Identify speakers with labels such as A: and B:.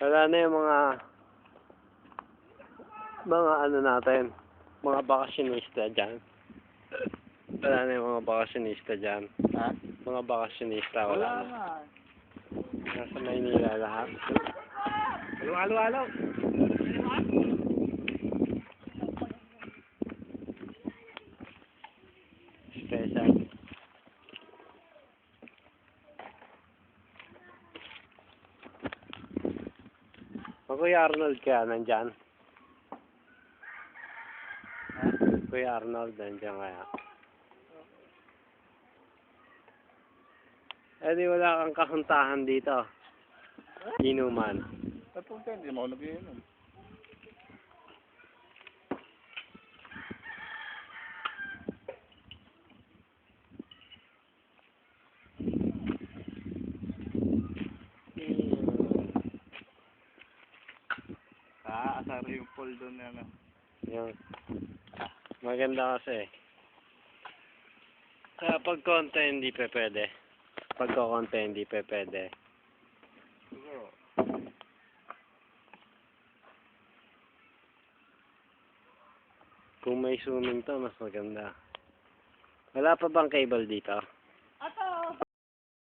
A: Wala na yung mga mga ano natin, mga bakasyonista dyan. Wala na yung mga bakasyonista dyan.
B: Ha?
A: Mga bakasyonista, wala,
B: Wala
A: na. Nasa Maynila lahat.
B: Halo, halo, halo.
A: O Kuya Arnold kaya nandyan?
B: Ha?
A: Kuya Arnold nandyan kaya? Eh di wala kang kahuntahan dito. Inuman.
B: Ba't? Hindi mo ako nagiinom. Ah, asar yung pool doon na ano.
A: Yung, maganda kasi. Kaya pag konti hindi pa pwede. Pag konti hindi pa pwede.
B: Siguro.
A: Kung may swimming to, mas maganda. Wala pa bang cable dito?